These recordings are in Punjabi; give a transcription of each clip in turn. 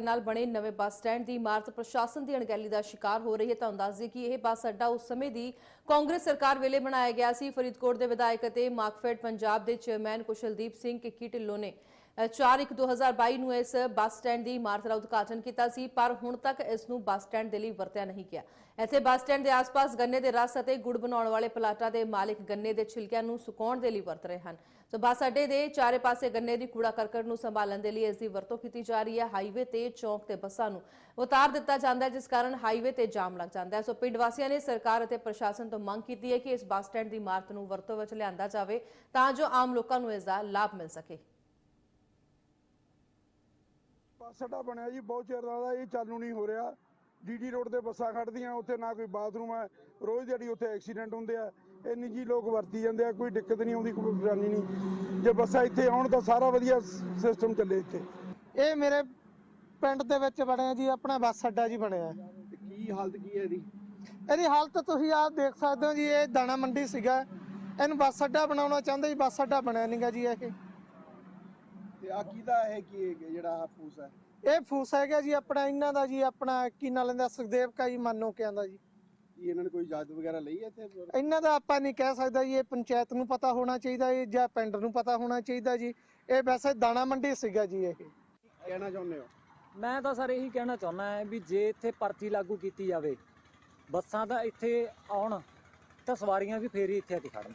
ਦੇ ਨਾਲ ਬਣੇ ਨਵੇਂ ਬੱਸ ਸਟੈਂਡ ਦੀ ਇਮਾਰਤ ਪ੍ਰਸ਼ਾਸਨ ਦੀ ਅਣਗਹਿਲੀ ਦਾ ਸ਼ਿਕਾਰ ਹੋ ਰਹੀ ਹੈ। ਤਾਂ ਦੱਸ ਦਈਏ ਕਿ ਇਹ ਬੱਸ ਅੱਡਾ ਉਸ ਸਮੇਂ ਦੀ ਕਾਂਗਰਸ ਸਰਕਾਰ ਵੇਲੇ ਬਣਾਇਆ ਗਿਆ ਸੀ। ਫਰੀਦਕੋਟ ਦੇ ਵਿਧਾਇਕ ਅਤੇ ਮਾਰਕਫੈਡ ਪੰਜਾਬ ਦੇ ਚੇਅਰਮੈਨ ਕੁਸ਼ਲਦੀਪ ਸਿੰਘ ਕਿੱਕੀ ਢਿੱਲੋਂ ਨੇ 4/1/2022 ਨੂੰ ਇਸ ਬੱਸ ਸਟੈਂਡ ਦੀ ਇਮਾਰਤ ਦਾ ਉਦਘਾਟਨ ਕੀਤਾ ਸੀ, ਪਰ ਹੁਣ ਤੱਕ ਇਸ ਨੂੰ ਬੱਸ ਸਟੈਂਡ ਦੇ ਲਈ ਵਰਤਿਆ ਨਹੀਂ ਗਿਆ। ਇੱਥੇ ਬੱਸ ਸਟੈਂਡ ਦੇ ਆਸ-ਪਾਸ ਗੰਨੇ ਦੇ ਰਸ ਅਤੇ ਗੁੜ ਬਣਾਉਣ ਵਾਲੇ ਪਲਾਟਾਂ ਦੇ ਮਾਲਕ ਗੰਨੇ ਦੇ ਛਿਲਕਿਆਂ ਨੂੰ ਸੁਕਾਉਣ ਦੇ ਲਈ ਵਰਤ ਰਹੇ ਹਨ। ਸੋ ਬੱਸ ਅੱਡੇ ਦੇ ਚਾਰੇ ਪਾਸੇ ਗੰਨੇ ਦੀ ਕੂੜਾ ਕਰਕਟ ਨੂੰ ਸੰਭਾਲਣ ਦੇ ਲਈ ਇਸ ਦੀ ਵਰਤੋਂ ਕੀਤੀ ਜਾ ਰਹੀ ਹੈ। ਹਾਈਵੇ ਤੇ ਚੌਂਕ ਤੇ ਬੱਸਾਂ ਨੂੰ ਉਤਾਰ ਦਿੱਤਾ ਜਾਂਦਾ ਹੈ, ਜਿਸ ਕਾਰਨ ਹਾਈਵੇ ਤੇ ਜਾਮ ਲੱਗ ਜਾਂਦਾ ਹੈ। ਸੋ ਪਿੰਡ ਵਾਸੀਆਂ ਨੇ ਸਰਕਾਰ ਅਤੇ ਪ੍ਰਸ਼ਾਸਨ ਤੋਂ ਮੰਗ ਕੀਤੀ ਹੈ ਕਿ ਇਸ ਬੱਸ ਸਟੈਂਡ ਦੀ ਇਮਾਰਤ ਨੂੰ ਵਰਤੋਂ ਵਿੱਚ ਲਿਆਂਦਾ ਜਾਵੇ, ਤਾਂ ਜੋ ਆਮ ਲੋਕਾਂ ਨੂੰ ਇਸ ਦਾ ਲਾਭ ਮਿਲ ਸਕੇ। ਬੱਸ ਅੱਡਾ ਬਣਿਆ ਜੀ ਬਹੁਤ ਚਿਰ ਦਾ ਇਹ ਚਾਲੂ ਨਹੀਂ ਹੋ ਰਿਹਾ। ਡੀਡੀ ਰੋਡ ਤੇ ਬੱਸਾਂ ਖੜਦੀਆਂ ਉੱਥੇ ਨਾ ਕੋਈ ਬਾਥਰੂਮ ਹੈ। ਰੋਜ਼ ਦਿਹਾੜੀ ਉੱਥੇ ਐਕਸੀਡੈਂਟ ਹੁੰਦੇ ਆ। ਇਹ ਨਿੱਜੀ ਲੋਕ ਵਰਤੀ ਜਾਂਦੇ ਆ ਕੋਈ ਦਿੱਕਤ ਨਹੀਂ ਆਉਂਦੀ ਕੋਈ ਪਰੇਸ਼ਾਨੀ ਨਹੀਂ। ਜੇ ਬੱਸਾਂ ਇੱਥੇ ਆਉਣ ਤਾਂ ਸਾਰਾ ਵਧੀਆ ਸਿਸਟਮ ਚੱਲੇ ਇੱਥੇ। ਇਹ ਮੇਰੇ ਪਿੰਡ ਦੇ ਵਿੱਚ ਬਣਿਆ ਜੀ ਆਪਣਾ ਬੱਸ ਅੱਡਾ ਜੀ ਬਣਿਆ। ਕੀ ਹਾਲਤ ਕੀ ਹੈ ਇਹਦੀ? ਇਹਦੀ ਹਾਲਤ ਤੁਸੀਂ ਆਪ ਦੇਖ ਸਕਦੇ ਹੋ ਜੀ ਇਹ ਦਾਣਾ ਮੰਡੀ ਸੀਗਾ। ਇਹਨੂੰ ਬੱਸ ਅੱਡਾ ਬਣਾਉਣਾ ਚਾਹੁੰਦੇ ਜੀ ਬੱਸ ਅੱਡਾ ਬਣਿਆ ਨਹੀਂਗਾ ਜੀ ਇਹ। ਤੇ ਆ ਕਿਹਦਾ ਹੈ ਕੀ ਜਿਹੜਾ ਆਹ ਫੂਸ ਹੈ? ਇਹ ਫੂਸ ਹੈਗਾ ਜੀ ਆਪਣਾ ਇਹਨਾਂ ਦਾ ਜੀ ਆਪਣਾ ਕੀ ਨਾਂ ਲੈਂਦਾ ਸੁਖਦੇਵ ਕਾ ਜੀ ਮਾਨੋ ਕਿਆਂ ਦਾ ਜੀ। ਕੀ ਇਹਨਾਂ ਨੇ ਕੋਈ ਇਜਾਜ਼ਤ ਵਗੈਰਾ ਲਈ ਹੈ ਇੱਥੇ? ਇਹਨਾਂ ਦਾ ਆਪਾਂ ਨਹੀਂ ਕਹਿ ਸਕਦਾ ਜੀ ਇਹ ਪੰਚਾਇਤ ਨੂੰ ਪਤਾ ਹੋਣਾ ਚਾਹੀਦਾ ਜੀ ਜਾਂ ਪਿੰਡ ਨੂੰ ਪਤਾ ਹੋਣਾ ਚਾਹੀਦਾ ਜੀ। ਇਹ ਵੈਸੇ ਦਾਣਾ ਮੰਡੀ ਸੀਗਾ ਜੀ ਇਹ। ਕਹਿਣਾ ਚਾਹੁੰਦੇ ਹੋ? ਮੈਂ ਤਾਂ ਸਰ ਇਹੀ ਕਹਿਣਾ ਚਾਹੁੰਦਾ ਹਾਂ ਵੀ ਜੇ ਇੱਥੇ ਪਰਚੀ ਲਾਗੂ ਕੀਤੀ ਜਾਵੇ ਬੱਸਾਂ ਦਾ ਇੱਥੇ ਆਉਣ ਤਾਂ ਸਵਾਰੀਆਂ ਵੀ ਫੇਰ ਹੀ ਇੱਥੇ ਆ ਕੇ ਖੜਨ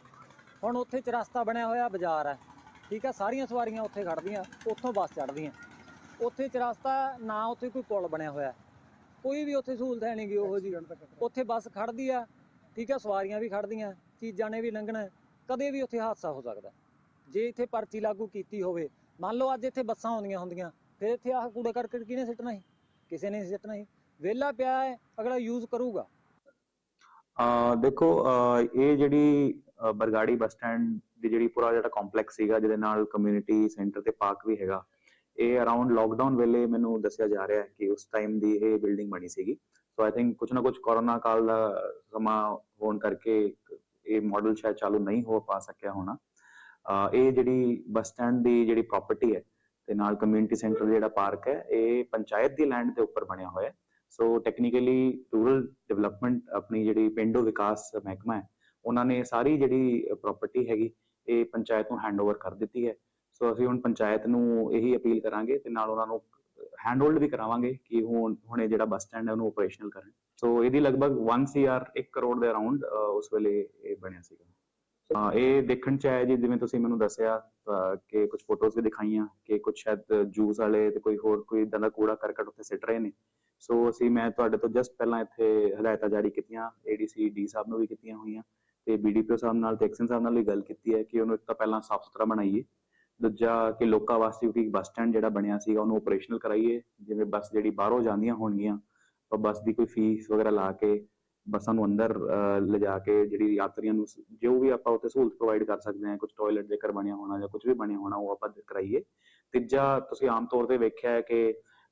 ਹੁਣ ਉੱਥੇ ਚਰਸਤਾ ਬਣਿਆ ਹੋਇਆ ਬਾਜ਼ਾਰ ਹੈ। ਠੀਕ ਹੈ ਸਾਰੀਆਂ ਸਵਾਰੀਆਂ ਉੱਥੇ ਖੜਦੀਆਂ ਉੱਥੋਂ ਬੱਸ ਚੜ੍ਹਦੀਆਂ। ਉੱਥੇ ਚਰਸਤਾ ਨਾ ਉੱਥੇ ਕੋਈ ਪੁਲ ਬਣਿਆ ਹੋਇਆ। ਕੋਈ ਵੀ ਉੱਥੇ ਸਹੂਲਤ ਹੈ ਨਹੀਂਗੀ ਉਹੋ ਜੀ ਉੱਥੇ ਬੱਸ ਖੜਦੀ ਆ ਠੀਕ ਹੈ ਸਵਾਰੀਆਂ ਵੀ ਖੜਦੀਆਂ ਚੀਜ਼ਾਂ ਨੇ ਵੀ ਲੰਘਣਾ ਕਦੇ ਵੀ ਉੱਥੇ ਹਾਦਸਾ ਹੋ ਸਕਦਾ। ਜੇ ਇੱਥੇ ਪਰਚੀ ਲਾਗੂ ਕੀਤੀ ਹੋਵੇ ਮੰਨ ਲਓ ਅੱਜ ਇੱਥੇ ਬੱਸਾਂ ਆਉਂਦੀਆਂ ਹੁੰਦੀਆਂ ਫਿਰ ਇੱਥੇ ਆਹ ਕੂੜਾ ਕਰਕਟ ਕਿਹਨੇ ਸਿੱਟਣਾ ਸੀ? ਕਿਸੇ ਨੇ ਸਿੱਟਣਾ ਸੀ। ਵਿਹਲਾ ਪਿਆ ਹੈ ਅਗਲਾ ਯੂਜ਼ ਕਰੂਗਾ। ਅ ਦੇਖੋ ਇਹ ਜਿਹੜੀ ਬਰਗਾੜੀ ਬੱਸ ਸਟੈਂਡ ਦੀ ਜਿਹੜੀ ਪੂਰਾ ਜਿਹੜਾ ਕੰਪਲੈਕਸ ਸੀਗਾ, ਜਿਹਦੇ ਨਾਲ ਕਮਿਊਨਿਟੀ ਸੈਂਟਰ ਤੇ ਪਾਰਕ ਵੀ ਹੈਗਾ, ਇਹ ਅਰਾਊਂਡ ਲੋਕਡਾਊਨ ਵੇਲੇ ਮੈਨੂੰ ਦੱਸਿਆ ਜਾ ਰਿਹਾ ਹੈ ਕਿ ਉਸ ਟਾਈਮ ਦੀ ਇਹ ਬਿਲਡਿੰਗ ਬਣੀ ਸੀਗੀ। ਸੋ ਆਈ ਥਿੰਕ ਕੁਝ ਨਾ ਕੁਝ ਕੋਰੋਨਾ ਕਾਲ ਦਾ ਸਮਾਂ ਹੋਣ ਕਰਕੇ ਇਹ ਮਾਡਲ ਸ਼ਾਇਦ ਚਾਲੂ ਨਹੀਂ ਹੋ ਪਾ ਸਕਿਆ ਹੋਣਾ। ਇਹ ਜਿਹੜੀ ਬੱਸ ਸਟੈਂਡ ਦੀ ਜਿਹੜੀ ਪ੍ਰਾਪਰਟੀ ਹੈ ਤੇ ਨਾਲ ਕਮਿਊਨਿਟੀ ਸੈਂਟਰ ਦਾ ਜਿਹੜਾ ਪਾਰਕ ਹੈ, ਇਹ ਪੰਚਾਇਤ ਦੀ ਲੈਂਡ ਦੇ ਉੱਪਰ ਬਣਿਆ ਹੋਇਆ ਹੈ। ਸੋ ਟੈਕਨੀਕਲੀ ਰੂਰਲ ਡਿਵੈਲਪਮੈਂਟ ਆਪਣੀ ਜਿਹੜੀ ਪਿੰਡੋ ਵਿਕਾਸ ਮਹਿਕਮਾ ਹੈ ਉਹਨਾਂ ਨੇ ਸਾਰੀ ਜਿਹੜੀ ਪ੍ਰਾਪਰਟੀ ਹੈਗੀ, ਇਹ ਪੰਚਾਇਤ ਨੂੰ ਹੈਂਡਓਵਰ ਕਰ ਦਿੱਤੀ ਹੈ। ਸੋ ਅਸੀਂ ਹੁਣ ਪੰਚਾਇਤ ਨੂੰ ਇਹੀ ਅਪੀਲ ਕਰਾਂਗੇ ਤੇ ਨਾਲ ਉਹਨਾਂ ਨੂੰ ਹੈਂਡਹੋਲਡ ਵੀ ਕਰਾਵਾਂਗੇ ਕਿ ਹੁਣ ਹੁਣ ਜਿਹੜਾ ਬੱਸ ਸਟੈਂਡ ਹੈ ਉਹਨੂੰ ਆਪਰੇਸ਼ਨਲ ਕਰਨ। ਸੋ ਇਹਦੀ ਲਗਭਗ 1 ਸੀਆਰ 1 ਕਰੋੜ ਦੇ ਅਰਾਊਂਡ ਉਸ ਵੇਲੇ ਇਹ ਬਣਿਆ ਸੀਗਾ। ਇਹ ਦੇਖਣ ਚ ਆਇਆ ਜੀ, ਜਿਵੇਂ ਤੁਸੀਂ ਮੈਨੂੰ ਦੱਸਿਆ ਅਹ ਕਿ ਕੁਝ ਫੋਟੋਜ਼ ਵੀ ਦਿਖਾਈਆਂ, ਕਿ ਕੁਝ ਸ਼ਾਇਦ ਜੂਸ ਵਾਲੇ ਤੇ ਕੋਈ ਹੋਰ, ਕੋਈ ਇਦਾਂ ਦਾ ਕੂੜਾ ਕਰਕਟ ਉੱਥੇ ਸਿੱਟ ਰਹੇ ਨੇ। ਸੋ ਅਸੀਂ, ਮੈਂ ਤੁਹਾਡੇ ਤੋਂ ਜਸਟ ਪਹਿਲਾਂ ਇੱਥੇ ਹਦਾਇਤਾਂ ਜਾਰੀ ਕੀਤੀਆਂ ਏਡੀਸੀ ਡੀ ਸਾਹਿਬ ਨੂੰ ਵੀ ਕੀਤੀਆਂ ਹੋਈਆਂ। ਤੇ ਬੀਡੀਪੀਓ ਸਾਹਿਬ ਨਾਲ ਤੇ ਐਕਸ਼ਨ ਸਾਹਿਬ ਨਾਲ ਵੀ ਗੱਲ ਕੀਤੀ ਹੈ ਕਿ ਉਹਨੂੰ ਇੱਕ ਤਾਂ ਪਹਿਲਾਂ ਸਾਫ਼ ਸੁਥਰਾ ਬਣਾਈਏ, ਦੂਜਾ ਕਿ ਲੋਕਾਂ ਵਾਸਤੇ ਕਿਉਂਕਿ ਬੱਸ ਸਟੈਂਡ ਜਿਹੜਾ ਬਣਿਆ ਸੀਗਾ ਉਹਨੂੰ ਆਪਰੇਸ਼ਨਲ ਕਰਾਈਏ, ਜਿਵੇਂ ਬੱਸ ਜਿਹੜੀ ਬਾਹਰੋਂ ਜਾਂਦੀਆਂ ਹੋਣਗੀਆਂ, ਤਾਂ ਬੱਸ ਦੀ ਕੋਈ ਫੀਸ ਵਗੈਰਾ ਲਾ ਕੇ ਬੱਸਾਂ ਨੂੰ ਅੰਦਰ ਲਿਜਾ ਕੇ ਜਿਹੜੀ ਯਾਤਰੀਆਂ ਨੂੰ ਜੋ ਵੀ ਆਪਾਂ ਉੱਥੇ ਸਹੂਲਤ ਪ੍ਰੋਵਾਈਡ ਕਰ ਸਕਦੇ ਹਾਂ ਕੁਝ ਟਾਇਲਟ ਜੇਕਰ ਬਣਿਆ ਹੋਣਾ ਜਾਂ ਕੁਝ ਵੀ ਬਣਿਆ ਹੋਣਾ, ਉਹ ਆਪਾਂ ਕਰਾਈਏ। ਤੀਜਾ, ਤੁਸੀਂ ਆਮ ਤੌਰ ਤੇ ਵੇਖਿਆ ਹੈ ਕਿ